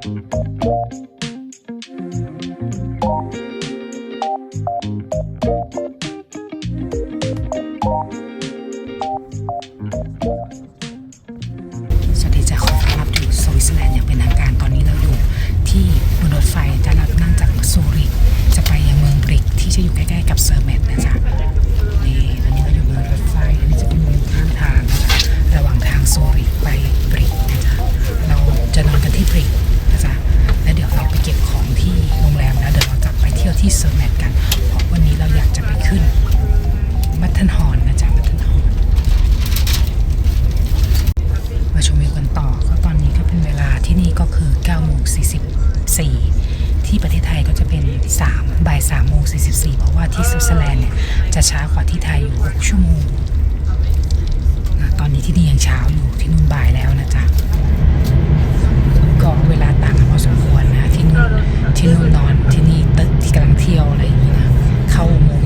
ส ก็จะเป็น3บ่าย3โมง44เพราะว่าที่สวิตเซอร์แลนด์เนี่ยจะช้ากว่าที่ไทยอยู่6ชั่วโมงนะตอนนี้ที่นี่ยังเช้าอยู่ที่นู่นบ่ายแล้วนะจ๊ะก็เวลาต่างกันพอสมควรนะที่นู่นที่นู่นนอนที่นี่ตึกที่กำลังเที่ยวอะไรอย่างนี้นะเข้าโมง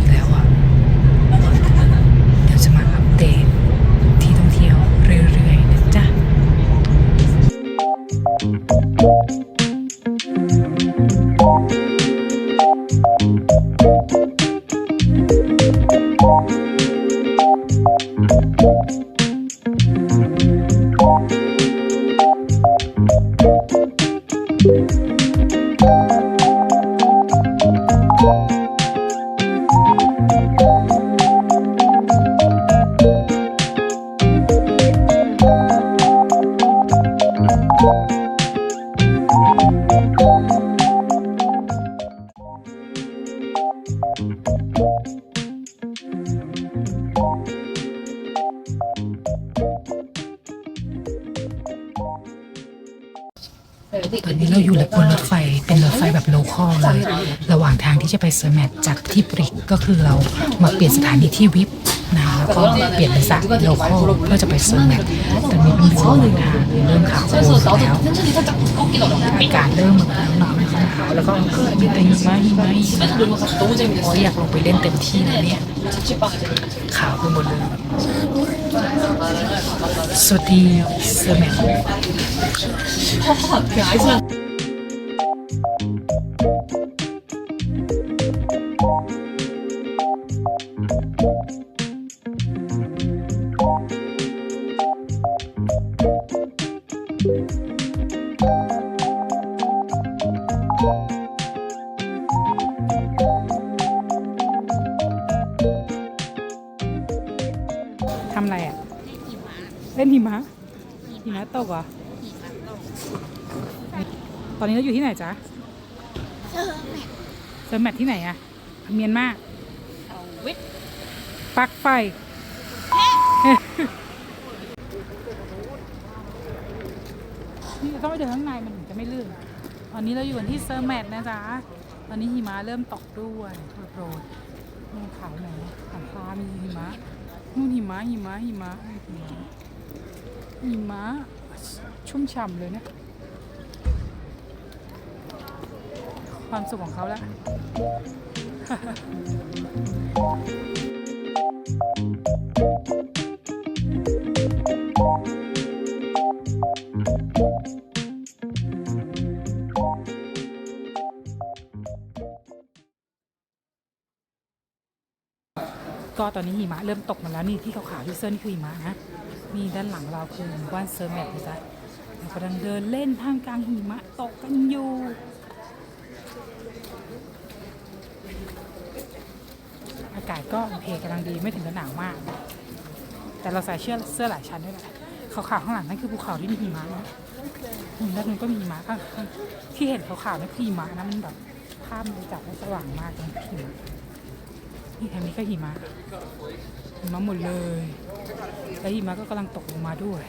จะไปเซอร์แมทจากที่บริกก็คือเรามาเปลี่ยนสถานีที่วิปนะแล้วก็เปลี่ยนเป็นสายโลคอลเพื่อจะไปเซอร์แมทแตอนนี้เป็นระหว่างทางเริ่มขาวโพลนแล้วอากาศเริ่มหนาวๆหนาวแล้วก็มีแต่หิมะหิมะหิมะโอ้ยอยากลงไปเล่นเต็มที่นะเนี่ยขาวไปหมดเลยสวัสดีเซอร์แมทท อนนี้เราอยู่ที่ไหนจ๊ะเซอร์แมทที่ไหนอะเมียนมาปลักไฟนี่ต้องไปเดินข้างในมันถึงจะไม่ลื่นตอนนี้เราอยู่กันที่เซอร์แมทนะจ๊ะตอนนี้หิมะเริ่มตกด้วยโปรดๆนู่นขาวไหนขาวฟ้ามีหิมะนู่นหิมะหิมะหิมะหิมะหิมะชุ่มฉ่ำเลยนะ ความสุขของเขาแล้วก็ตอนนี้หิมะเริ่มตกมาแล้วนี่ที่ขาวๆที่เสื้อนี่คือหิมะนะนี่ด้านหลังเราคือหมู่บ้านเซอร์แมทนะจ๊ะเรากำลังเดินเล่นท่ามกลางหิมะตกกันอยู่ากาศก็โอเคกำลังดีไม่ถึงกับหนาวมาก แต่เราใส่เสื้อเสื้อหลายชั้นด้วยแหละขาวๆข้างหลังนั่นคือภูเขาที่มีหิมะนะอืมด้านนู้นก็มีหิมะข้างที่เห็นขาวๆนั่นคือหิมะนะมันแบบภาพมันจับได้สว่างมากเลยหิมะนี่ทางนี้ก็หิมะหิมะหมดเลยแล้วหิมะก็กำลังตกลงมาด้วย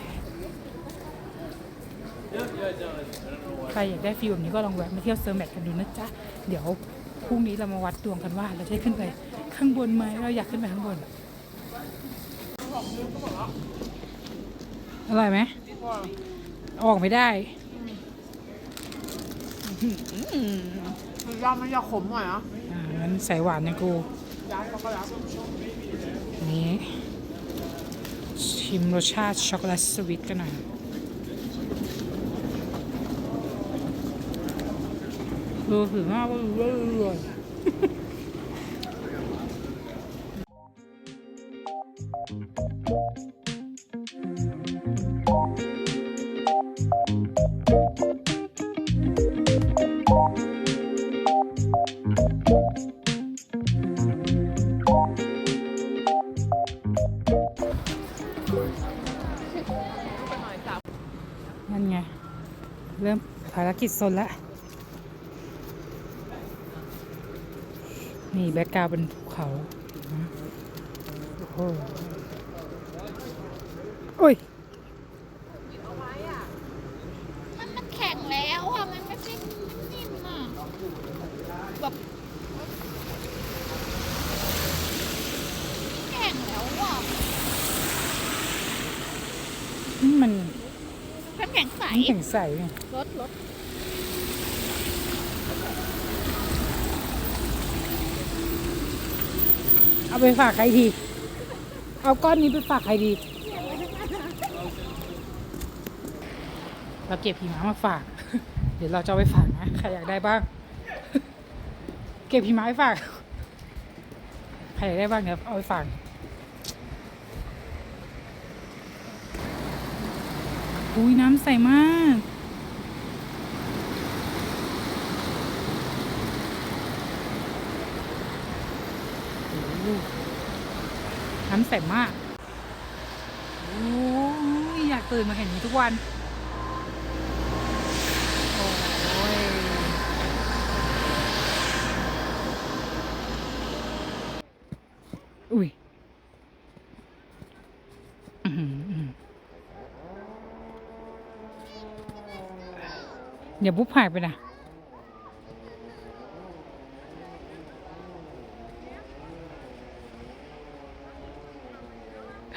ใครอยากได้ฟีลแบบนี้ก็ลองแวะมาเที่ยวเซอร์แมทกันดูนะจ๊ะ เดี๋ยว พรุ่งนี้เรามาวัดดวงกันว่า เราจะได้ขึ้นไปข้างบนไหมเราอยากขึ้นไปข้างบนอร่อยไหมออกไม่ได้มันยามันยาขมหน่อยอะอ่ามันใส่หวานนะกูนี้ชิมรสชาติช็อกโกแลตสวีทกันหน่อย ดูถือหน้าก็รู้เรื่อยไปหน่อยจับนั่นไง เริ่มภารกิจซนแล้ว นี่แบ็กกราวด์เป็นภูเขานะโอ้โหโอ้ยมันมันแข็งแล้วอะ มันไม่ใช่นิ่มๆอะแบบแข็งแล้วอะนี่มันน้ำแข็งใสน้ำแข็งใสไงรถรถ เอาไปฝากใครทีเอาก้อนนี้ไปฝากใครดี เราเก็บหิมะมาฝาก เดี๋ยวเราจะไปฝากนะ ใครอยากได้บ้าง เก็บหิมะไปฝาก ใครอยากได้บ้างเดี๋ยวเอาไปฝากอุ้ยน้ำใสมาก โอ้โห น้ำใสมากโอ้ยอยากตื่นมาเห็นนี้ทุกวัน โอ้ยอุ้ยเดี๋ยวบุ๊บหายไปนะ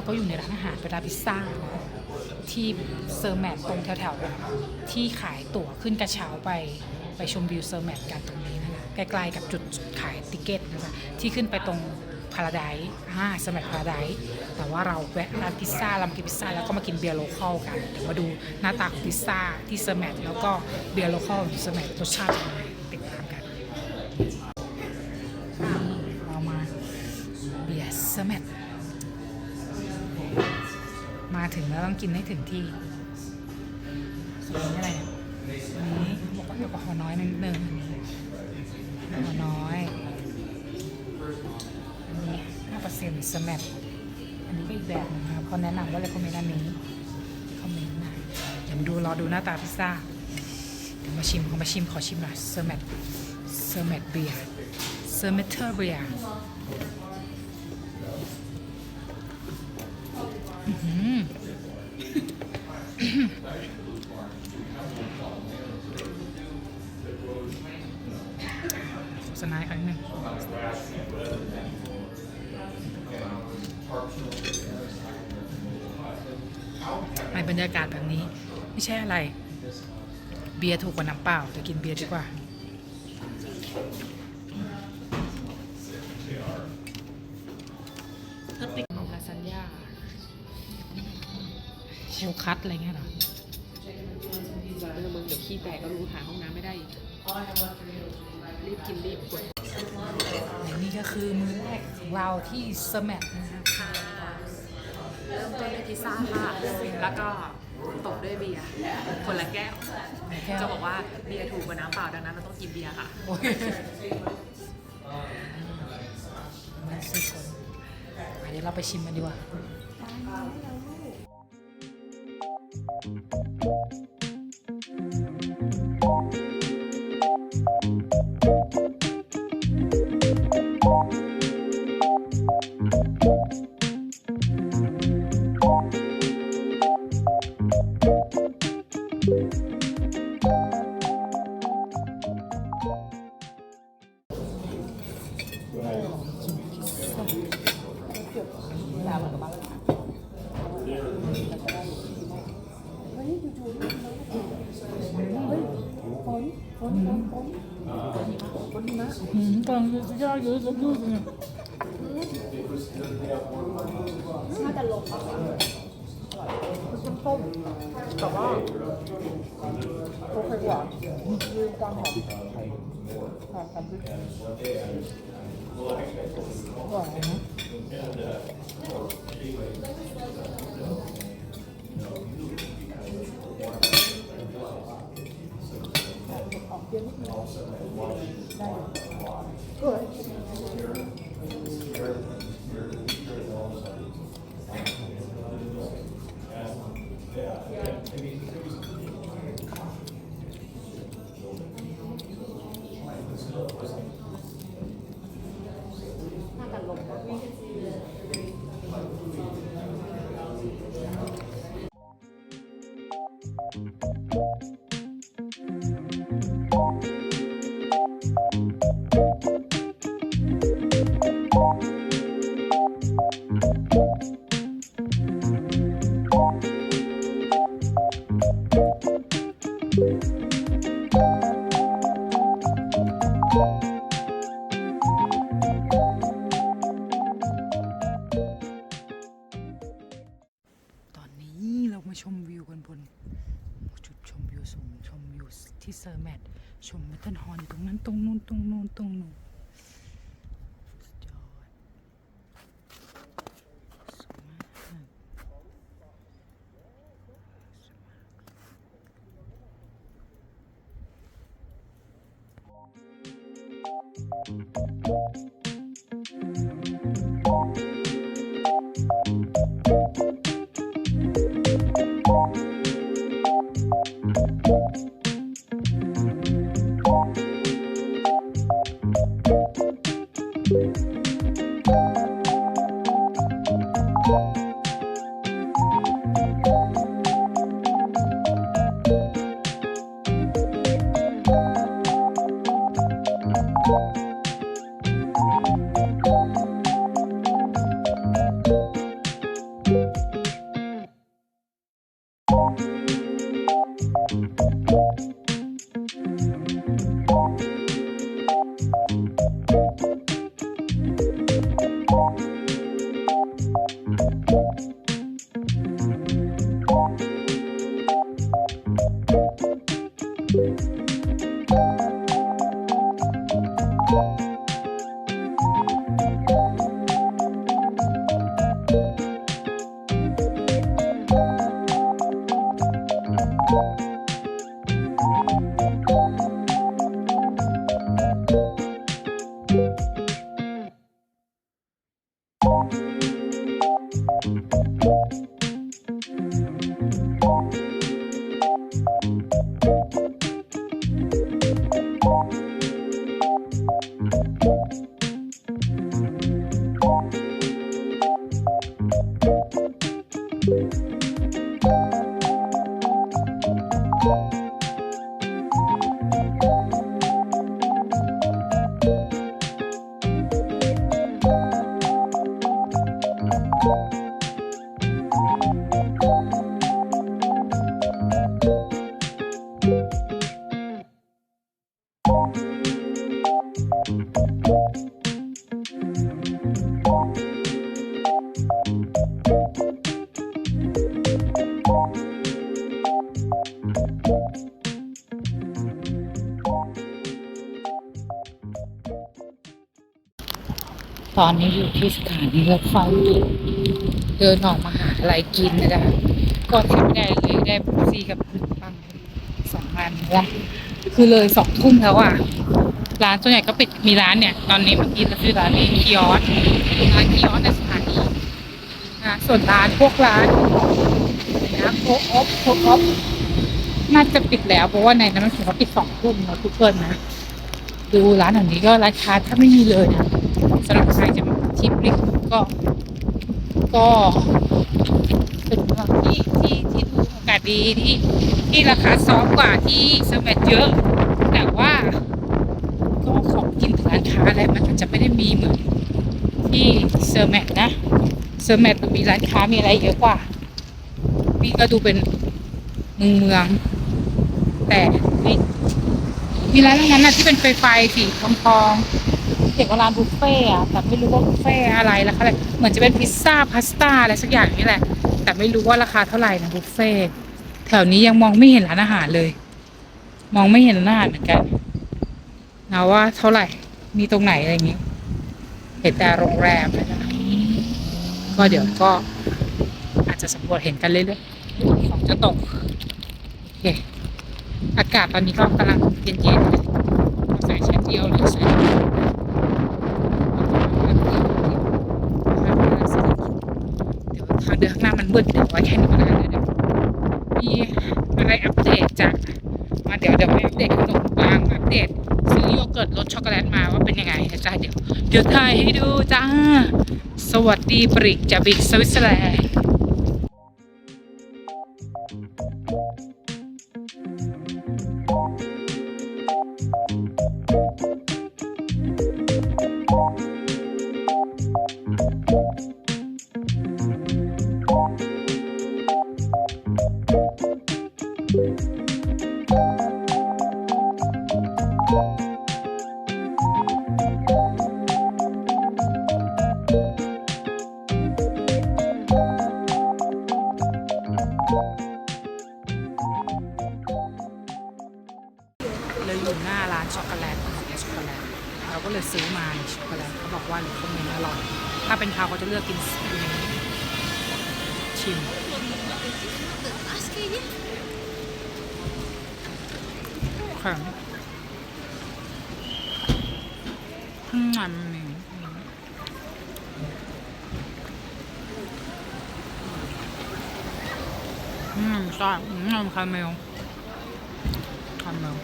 เราก็อยู่ในร้านอาหารเป็นร้านพิซซ่าที่เซอร์แมทตรงแถวๆ ที่ขายตั๋วขึ้นกระเช้าไปไปชมวิวเซอร์แมทกันตรงนี้นะคะใกล้ๆกับจุดขายติเกตนะคะที่ขึ้นไปตรงพาราไดอ่าเซอร์แมทพาราไดแต่ว่าเราแวะร้านพิซซ่าเรามากินพิซซ่าแล้วก็มากินเบียร์โลคอลกันเดี๋ยวมาดูหน้าตาของพิซซ่าที่เซอร์แมทแล้วก็เบียร์โลคอลของเซอร์แมทรสชาติยังไง กินให้ถึงที่ส่วนนี้อะไรเนี่ยอันนี้บอกว่าแอลกอฮอล์น้อยนิดนึงอันนี้แอลกอฮอล์น้อย อันนี้ห้าเปอร์เซ็นต์สมปอันนี้ก็อีกแบบหนึงนะครับเขาแนะนำว่าเลยคอมเมนต์อันนี้คอมเมนต์นะเดี๋ยวมาดูรอดูหน้าตาพิซซ่าเดี๋ยวมาชิมขอมาชิมขอชิมหน่อยเซอร์แมทเซอร์แมทเบียร์เซอร์เมทเทอร์เบียร์ บรรยากาศแบบนี้ ไม่ใช่อะไร เบียร์ถูกกว่าน้ำเปล่าจะกินเบียร์ดีกว่าก็ติดลาซานญ่าเชลคัตอะไรเงี้ยเหรอเออมึงเดี๋ยวขี้แตกก็รู้หาห้องน้ำไม่ได้อีกรีบกินรีบกดและนี่ก็คือมื้อแรกของเราที่สแมทนะคะค่ะ เริ่มต้นด้วยพิซซ่าค่ะ แล้วก็ตบด้วยเบียร์คนละแก้ว แก้ว จะบอกว่าเบียร์ถูกกว่าน้ำเปล่าดังนั้นเราต้องกินเบียร์ค่ะ โอ้ยมาสี่คนอะเดี๋ยวเราไปชิมกันดีกว่า อื แต่ว่าโอเคกว่ามีความหอมหอมกับพริกหวานน Yeah. I mean, it ต ตอนนี้อยู่ที่สถานีรถไฟ เดินออกมาหาอะไรกินนะจ๊ะก็แทบไม่ได้เลยได้ซีกับขนมปังสองอันนะคือเลยสองทุ่มแล้วอะ ร้านส่วนใหญ่ก็ปิดมีร้านเนี่ย ตอนนี้เมื่อกี้เราซื้อร้านนี้คิออสร้านคิออสในสถานีนะส่วนร้านพวกร้านนะโคออฟโคออฟน่าจะปิดแล้วเพราะว่าในนั้นมันถือว่าปิดสองทุ่มนะทุกคนนะดูร้านแถวนี้ก็ร้านค้าถ้าไม่มีเลยนะสำหรับใครจะมาที่บริกก็ ก็เป็นทางที่ที่ที่ดูโอกาสดีที่ที่ราคาซอฟกว่าที่เซอร์แมทเยอะ แต่ว่าก็ของกินร้านค้าอะไรมันอาจจะไม่ได้มีเหมือนที่เซอร์แมทนะ เซอร์แมทมีร้านค้ามีอะไรเยอะกว่า นี่ก็ดูเป็นเมืองเมือง แต่นี่มีร้านทั้งนั้นนะที่เป็นไฟไฟสีทองทอง ขียนว่าร้านบุฟเฟ่อะแต่ไม่รู้ว่าบุฟเฟ่อะไรราคาอะไรเหมือนจะเป็นพิซซ่าพาสต้าอะไรสักอย่างนี่แหละ แต่ไม่รู้ว่าราคาเท่าไหร่นะบุฟเฟ่แถวนี้ยังมองไม่เห็นร้านอาหารเลย มองไม่เห็นร้านอาหารเหมือนกันนะว่าเท่าไหร่มีตรงไหนอะไรอย่างนี้ เห็นแต่โรงแรมนะคะก็เดี๋ยวก็อาจจะสำรวจเห็นกันเรื่อยๆของจะตกโอเคอากาศตอนนี้ก็กำลังเย็นๆเลยใส่ชั้นเดียวหรือใส่เดี๋ยว ทางเดินข้างหน้ามันมืดเดี๋ยวไว้แค่นี้ก็ได้เดี๋ยวมีอะไรอัปเดตจากมาเดี๋ยวเดี๋ยวไปอัปเดตขนมปังอัปเดตซื้อโยเกิร์ตรสช็อกโกแลตมาว่าเป็นยังไงนะจ๊ะเดี๋ยวเดี๋ยวถ่ายให้ดูจ้า สวัสดีปริกจากบิกสวิตเซอร์แลนด์ ข้างในมันมีอืมใช่อืมคาราเมลคาเมล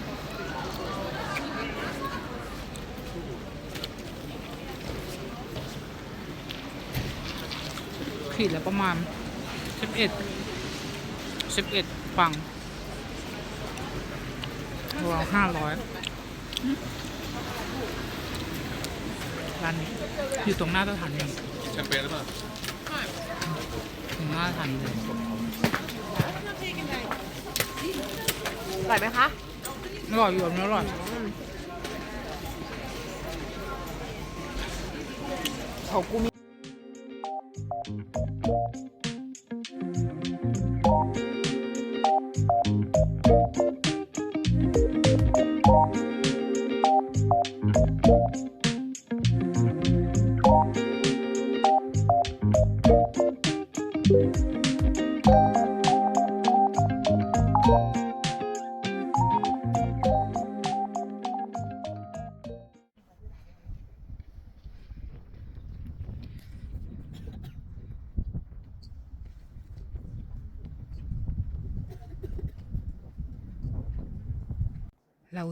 ขีดและประมาณสิบเอ็ดสิบเอ็ดฟังราวห้าร้อย ร้านนี้อยู่ตรงหน้าสถานีแชมเปญหรือเปล่าถึงหน้าสถานีเลยอร่อยไหมคะอร่อยอยู่อร่อยของกูมีเราอุ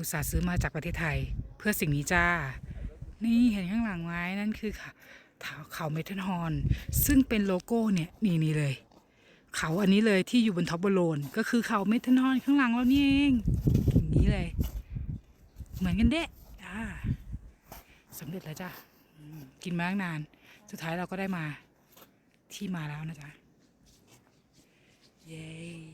ตส่าห์ซื้อมาจากประเทศไทย เพื่อสิ่งนี้จ้า นี่เห็นข้างหลังไว้นั่นคือเขาเมทัลฮอน ซึ่งเป็นโลโก้เนี่ยนี่นี่เลย เขาอันนี้เลยที่อยู่บนท็อปบโลนก็คือเขาเมทัลฮอนข้างหลังเรานี่เองอย่างนี้เลย เหมือนกันเด้อ่าสำเร็จแล้วจ้ะอืมกินมาตั้งนาน สุดท้ายเราก็ได้มาที่มาแล้วนะจ๊ะเย้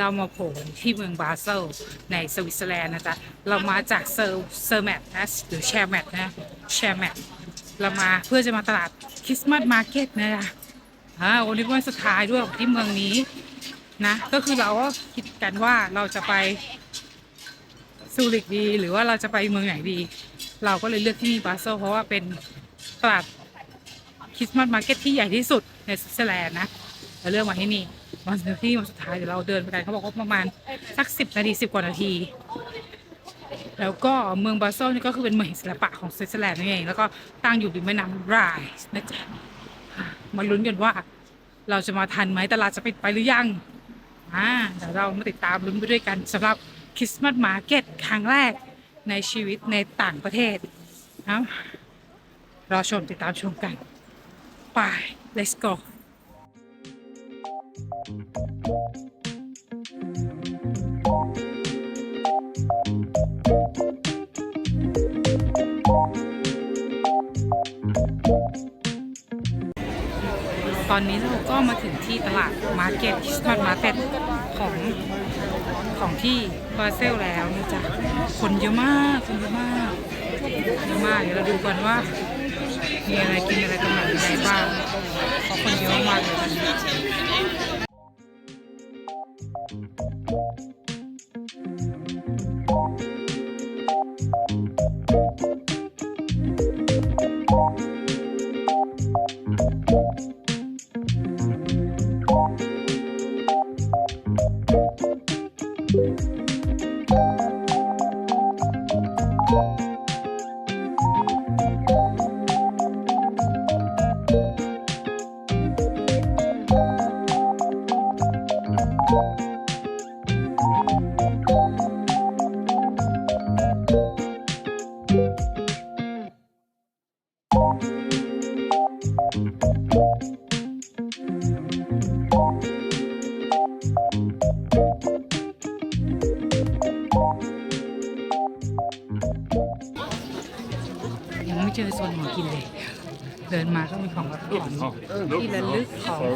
เรามาโผล่ที่เมืองบาเซลในสวิตเซอร์แลนด์นะจ๊ะ เรามาจากเซอร์เซอร์แมตนะหรือแชร์แมตนะแชร์แมตเรามาเพื่อจะมาตลาดคริสต์มาสมาร์เก็ตนะจ๊ะอ่าวันนี้เป็นวันสุดท้ายด้วยที่เมืองนี้นะ ก็คือเราก็คิดกันว่าเราจะไปซูริกดี หรือว่าเราจะไปเมืองไหนดี เราก็เลยเลือกที่นี่บาเซลเพราะว่าเป็นตลาดคริสต์มาสมาร์เก็ตที่ใหญ่ที่สุดในสวิตเซอร์แลนด์นะเราเลือกมาที่นี่ วันที่วันสุดท้ายเดี๋ยวเราเดินไปกันเขาบอกว่าประมาณสักสิบนาทีสิบกว่านาที แล้วก็เมืองบาเซลนี่ก็คือเป็นเมืองศิลปะของสวิตเซอร์แลนด์นั่นเองแล้วก็ตั้งอยู่ริมแม่น้ำไรน์นะจ๊ะอะมาลุ้นกันว่าเราจะมาทันไหมตลาดจะปิดไปหรือยังอ่าเดี๋ยวเรามาติดตามลุ้นไปด้วยกันสำหรับคริสต์มาสมาร์เก็ตครั้งแรกในชีวิตในต่างประเทศนะรอชมติดตามชมกันไป let's go ตอนนี้เราก็มาถึงที่ตลาดมาร์เก็ตคิสมาสมาร์เก็ตของของที่บาเซลแล้วนะจ๊ะคนเยอะมากคนเยอะมากเยอะมากเดี๋ยวเราดูกันว่ามีอะไรกินอะไรตรงไหนยังไงบ้างเพราะคนเยอะมากเลย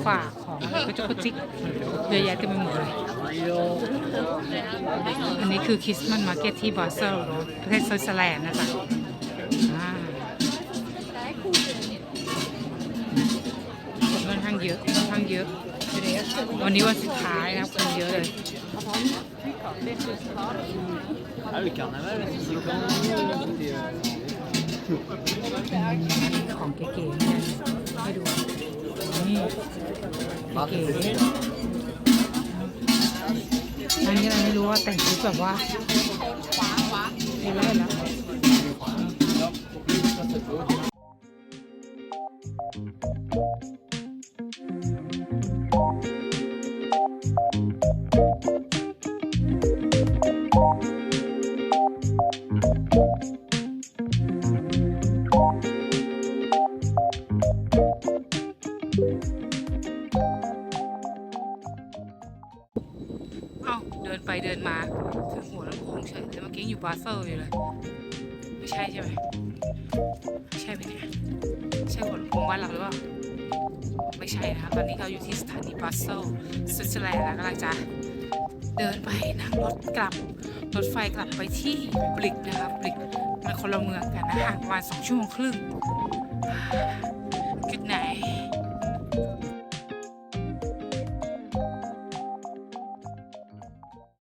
ฝากของอะไรก็จะกระจิกเยอะแยะเต็มไปหมดเลยอันนี้คือคริสต์มาสมาร์เก็ตที่บาเซลประเทศสวิตเซอร์แลนด์นะจ๊ะอ่าคนค่อนข้างเยอะค่อนข้างเยอะ วันนี้วันสุดท้ายนะครับคนเยอะเลย Ah, le carnaval, c'est quand C'était, euh, ของเก๋ๆเนี่ยให้ดู นี่เก๋ๆอันนี้เราไม่รู้ว่าแต่งชุดแบบว่าเห็นแล้วเห็นแล้ว ตอนนี้เราอยู่ที่สถานีบาเซลสวิตเซอร์แลนด์แล้วกำลังจะเดินไปนั่งรถกลับ รถไฟกลับไปที่บริกนะครับบริกมันคนละเมืองกันนะห่างประมาณสองชั่วโมงครึ่ง